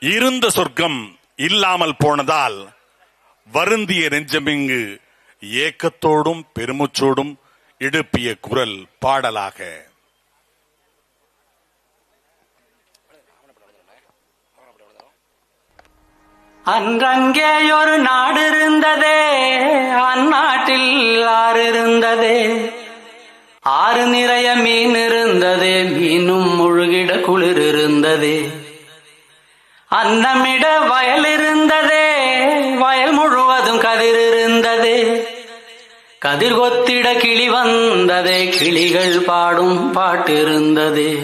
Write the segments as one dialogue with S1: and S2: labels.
S1: இருந்த சொர்க்கம் இல்லாமல் போனதால் வருந்திய நெஞ்சமிங்கு ஏக்கத்தோடும் பெருமுச்சோடும் எழுப்பிய குரல் பாடலாக.
S2: அன்றங்கே ஒரு நாடு இருந்ததே அந்நாட்டில் ஆறு இருந்ததே. ஆறு நிறைய மீன் இருந்ததே மீனும் முழுகிட குளிர் இருந்ததே. அன்னமிட வயல் இருந்ததே வயல் முழுவதும் கதிர் இருந்தது. கதிர் கொத்திட கிளி வந்ததே கிளிகள் பாடும் பாட்டு இருந்ததே.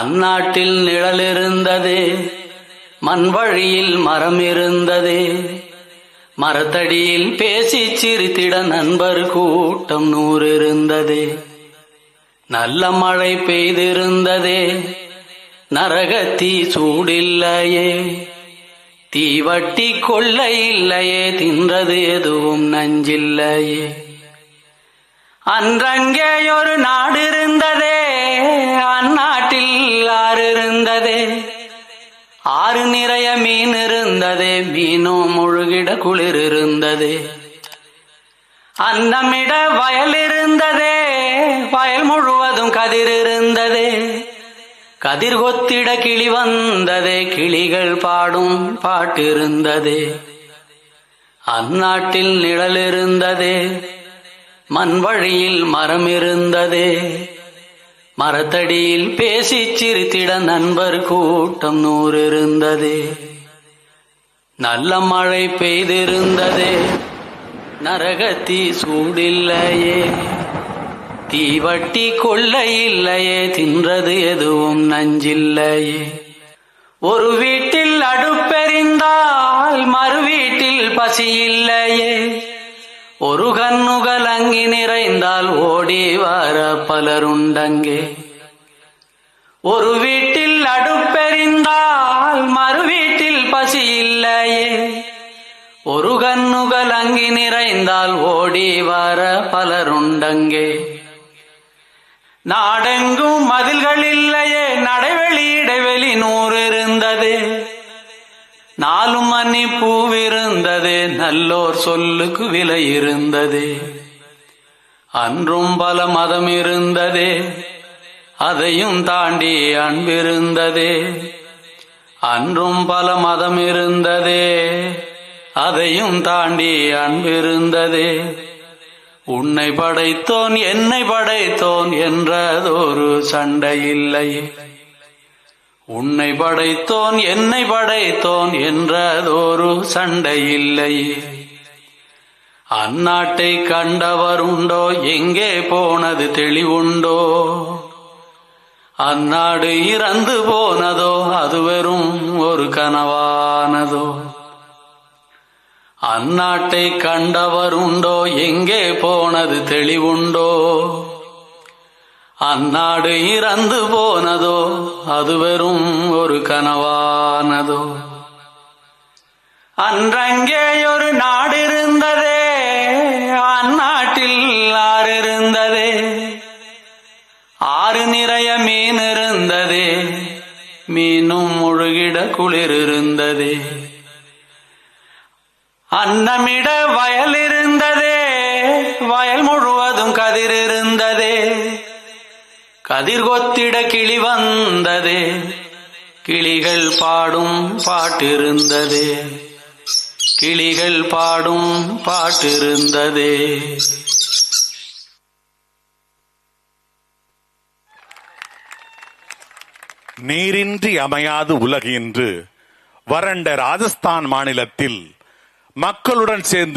S2: அந்நாட்டில் நிழல் இருந்தது மண் வழியில் மரம் இருந்தது. மரத்தடியில் பேசி சிரித்திட நண்பர் கூட்டம் நூறு இருந்தது. நல்ல மழை பெய்திருந்ததே நரகத்தீ சூடில்லையே. தீவட்டி கொள்ள இல்லையே தின்றது எதுவும் நஞ்சில்லையே. அன்றங்கே ஒரு நாடு இருந்ததே அந்நாட்டில் ஆறு இருந்ததே ஆறு நிறைய மீன் இருந்ததே மீனோ முழுகிட குளிர் இருந்ததே அன்னமிட வயல் இருந்ததே வயல் முழுவதும் கதிர் இருந்ததே கதிர்கொத்திட கிளி வந்ததே கிளிகள் பாடும் பாட்டு அந்நாட்டில் நிழல் இருந்ததே மண் வழியில் மரம் இருந்ததே மரத்தடியில் பேசி சிரித்திட நண்பர் கூட்டம் நூறு இருந்ததே நல்ல மழை பெய்திருந்ததே நரகத்தி சூடில்லையே. தீவட்டி கொள்ள இல்லையே தின்றது எதுவும் நஞ்சில்லையே. ஒரு வீட்டில் அடுப்பெறிந்தால் மறு வீட்டில் பசி இல்லையே. ஒரு கண்ணுகள் அங்கி நிறைந்தால் ஓடி வர பலருண்டங்கே. ஒரு வீட்டில் அடுப்பெறிந்தால் மறு வீட்டில் பசி இல்லையே. ஒரு கண்ணுகள் அங்கி நிறைந்தால் ஓடி வர பலருண்டங்கே. நாடெங்கும் மதில்கள் இல்லையே நடைவெளி இடைவெளி நூறு இருந்தது நாலும் மணி பூவிருந்தது நல்லோர் சொல்லுக்கு விலை இருந்தது அன்றும் பல மதம் இருந்ததே அதையும் தாண்டி அன்பிருந்ததே. அன்றும் பல மதம் இருந்ததே அதையும் தாண்டி அன்பிருந்ததே. உன்னை படைத்தோன் என்னை படைத்தோன் என்றதொரு சண்டை இல்லையே உன்னை படைத்தோன் என்னை படைத்தோன் என்றதொரு சண்டை இல்லையே அந்நாட்டை கண்டவருண்டோ எங்கே போனது தெளிவுண்டோ? அந்நாடு இறந்து போனதோ அது வெறும் ஒரு கனவானதோ? அந்நாட்டை கண்டவருண்டோ? எங்கே போனது தெளிவுண்டோ? அந்நாடு இறந்து போனதோ? அது வெறும் ஒரு கனவானதோ? அன்றங்கே ஒரு நாடு இருந்ததே அந்நாட்டில் ஆறு இருந்ததே. ஆறு நிறைய மீன் இருந்ததே மீனும் முழுகிட குளிர் இருந்ததே. அன்னமிட வயல் இருந்ததே வயல் முழுவதும் கதிர் இருந்ததே. கதிர் கொத்திட கிளி வந்ததே கிளிகள் பாடும் பாட்டிருந்ததே கிளிகள் பாடும் பாட்டிருந்ததே
S1: நீரின்றி அமையாது உலகு என்று வறண்ட ராஜஸ்தான் மாநிலத்தில் மக்களுடன் சேர்ந்து